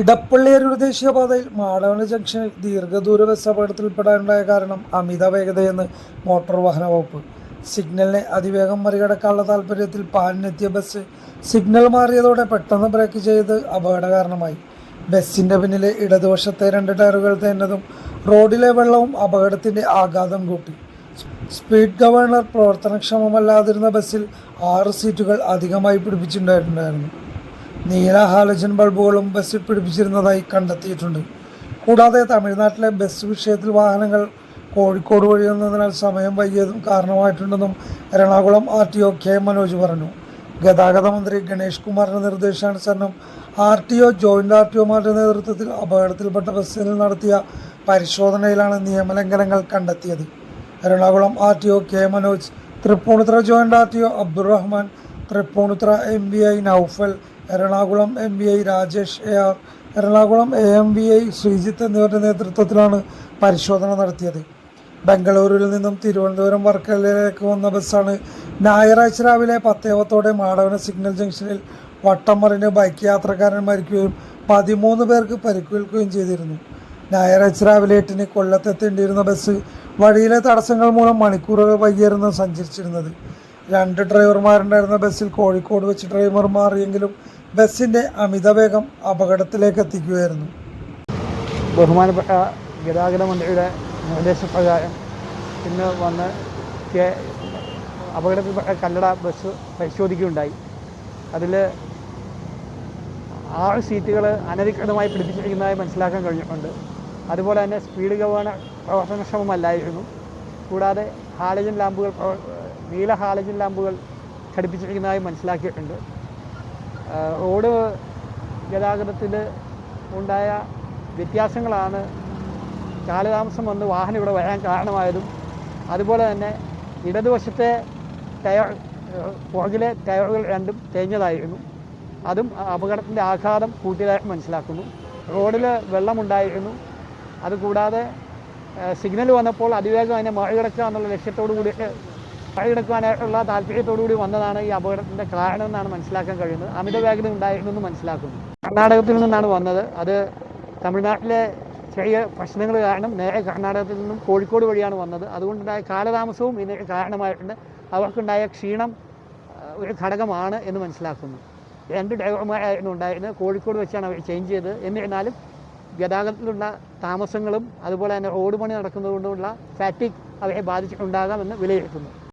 ഇടപ്പള്ളിയരൂർ ദേശീയപാതയിൽ മാടവന ജംഗ്ഷനിൽ ദീർഘദൂര ബസ് അപകടത്തിൽപ്പെടാനുണ്ടായ കാരണം അമിത വേഗതയെന്ന് മോട്ടോർ വാഹന വകുപ്പ്. സിഗ്നലിനെ അതിവേഗം മറികടക്കാനുള്ള താൽപ്പര്യത്തിൽ പാലിനെത്തിയ ബസ് സിഗ്നൽ മാറിയതോടെ പെട്ടെന്ന് ബ്രേക്ക് ചെയ്ത് അപകട കാരണമായി ബസ്സിന്റെ പിന്നിലെ ഇടതുവശത്തെ രണ്ട് ടയറുകൾ തേഞ്ഞതും റോഡിലെ വെള്ളവും അപകടത്തിന്റെ ആഘാതം കൂട്ടി. സ്പീഡ് ഗവർണർ പ്രവർത്തനക്ഷമമല്ലാതിരുന്ന ബസ്സിൽ ആറ് സീറ്റുകൾ അധികമായി പിടിപ്പിച്ചിട്ടുണ്ടായിരുന്നു നീല ഹാലജൻ ബൾബുകളും ബസ്സിൽ പിടിപ്പിച്ചിരുന്നതായി കണ്ടെത്തിയിട്ടുണ്ട്. കൂടാതെ തമിഴ്നാട്ടിലെ ബസ് വിഷയത്തിൽ വാഹനങ്ങൾ കോഴിക്കോട് വഴിയുന്നതിനാൽ സമയം വൈകിയതും കാരണമായിട്ടുണ്ടെന്നും Ernakulam R T O K Manoj പറഞ്ഞു. ഗതാഗത മന്ത്രി ഗണേഷ് കുമാറിന്റെ നിർദ്ദേശാനുസരണം R T O joint R T ഒമാരുടെ നേതൃത്വത്തിൽ അപകടത്തിൽപ്പെട്ട ബസ്സിൽ നടത്തിയ പരിശോധനയിലാണ് നിയമലംഘനങ്ങൾ കണ്ടെത്തിയത്. Ernakulam R T O K Manoj Thrippunithura joint R T O Abdurahman Thrippunithura M V I Noufal Ernakulam M V I Rajesh A R Ernakulam A M V I Sreejith എന്നിവരുടെ നേതൃത്വത്തിലാണ് പരിശോധന നടത്തിയത്. ബംഗളൂരുവിൽ നിന്നും തിരുവനന്തപുരം വർക്കലയിലേക്ക് വന്ന ബസ്സാണ് ഞായറാഴ്ച രാവിലെ പത്തേവത്തോടെ മാടവന സിഗ്നൽ ജംഗ്ഷനിൽ വട്ടം മറിഞ്ഞ് ബൈക്ക് യാത്രക്കാരൻ മരിക്കുകയും പതിമൂന്ന് പേർക്ക് പരിക്കേൽക്കുകയും ചെയ്തിരുന്നു. ഞായറാഴ്ച രാവിലെ എട്ടിന് കൊല്ലത്തെത്തേണ്ടിയിരുന്ന ബസ് വഴിയിലെ തടസ്സങ്ങൾ മൂലം മണിക്കൂറുകൾ വൈകിയായിരുന്നു സഞ്ചരിച്ചിരുന്നത്. രണ്ട് ഡ്രൈവർമാരുണ്ടായിരുന്ന ബസ്സിൽ കോഴിക്കോട് വെച്ച് ഡ്രൈവർ മാറിയെങ്കിലും ബസ്സിന്റെ അമിതവേഗം അപകടത്തിലേക്ക് എത്തിക്കുകയായിരുന്നു. ബഹുമാനപ്പെട്ട ഗതാഗത മന്ത്രിയുടെ നിർദ്ദേശപ്രകാരം ഇന്ന് വന്ന് അപകടത്തിൽപ്പെട്ട കല്ലട ബസ് പരിശോധിക്കുകയുണ്ടായി. അതിൽ ആറ് സീറ്റുകൾ അനധികൃതമായി പിടിപ്പിച്ചിരിക്കുന്നതായി മനസ്സിലാക്കാൻ കഴിഞ്ഞിട്ടുണ്ട്. അതുപോലെ തന്നെ സ്പീഡ് ഗവേണർ പ്രവർത്തനക്ഷമമല്ലായിരുന്നു. കൂടാതെ ഹാലജൻ ലാമ്പുകൾ നീല ഹാലജൻ ലാമ്പുകൾ ഘടിപ്പിച്ചിരിക്കുന്നതായി മനസ്സിലാക്കിയിട്ടുണ്ട്. റോഡ് ഗതാഗതത്തിൽ ഉണ്ടായ വ്യത്യാസങ്ങളാണ് കാലതാമസം വന്ന് വാഹനം ഇവിടെ വരാൻ കാരണമായതും അതുപോലെ തന്നെ ഇടതുവശത്തെ ടയർ പുറകിലെ ടയറുകൾ രണ്ടും തേഞ്ഞതായിരുന്നു. അതും അപകടത്തിന്റെ ആഘാതം കൂട്ടിയതായി മനസ്സിലാക്കുന്നു. റോഡിൽ വെള്ളമുണ്ടായിരുന്നു. അതുകൂടാതെ സിഗ്നൽ വന്നപ്പോൾ അതിവേഗം അതിനെ മറികടക്കുക എന്നുള്ള ലക്ഷ്യത്തോടു കൂടി മറികടക്കുവാനായിട്ടുള്ള താല്പര്യത്തോടു കൂടി വന്നതാണ് ഈ അപകടത്തിന്റെ കാരണം എന്നാണ് മനസ്സിലാക്കാൻ കഴിയുന്നത്. അമിത വേഗത ഉണ്ടായിരുന്നു എന്ന് മനസ്സിലാക്കുന്നു. കർണാടകത്തിൽ നിന്നാണ് വന്നത്. അത് തമിഴ്നാട്ടിലെ ചെറിയ പ്രശ്നങ്ങൾ കാരണം നേരെ കർണാടകത്തിൽ നിന്നും കോഴിക്കോട് വഴിയാണ് വന്നത്. അതുകൊണ്ടുണ്ടായ കാലതാമസവും ഇതിന് കാരണമായിട്ടുണ്ട്. അവർക്കുണ്ടായ ക്ഷീണം ഒരു ഘടകമാണ് എന്ന് മനസ്സിലാക്കുന്നു. രണ്ട് ഡ്രൈവർമാരായിരുന്നു ഉണ്ടായിരുന്നത്. കോഴിക്കോട് വെച്ചാണ് അവർ ചേഞ്ച് ചെയ്തത്. എന്നിരുന്നാലും ഗതാഗതത്തിലുള്ള താമസങ്ങളും അതുപോലെ തന്നെ റോഡ് പണി നടക്കുന്നതുകൊണ്ടുള്ള ഫാറ്റിക് അവരെ ബാധിച്ചിട്ടുണ്ടാകാമെന്ന് വിലയിരുത്തുന്നു.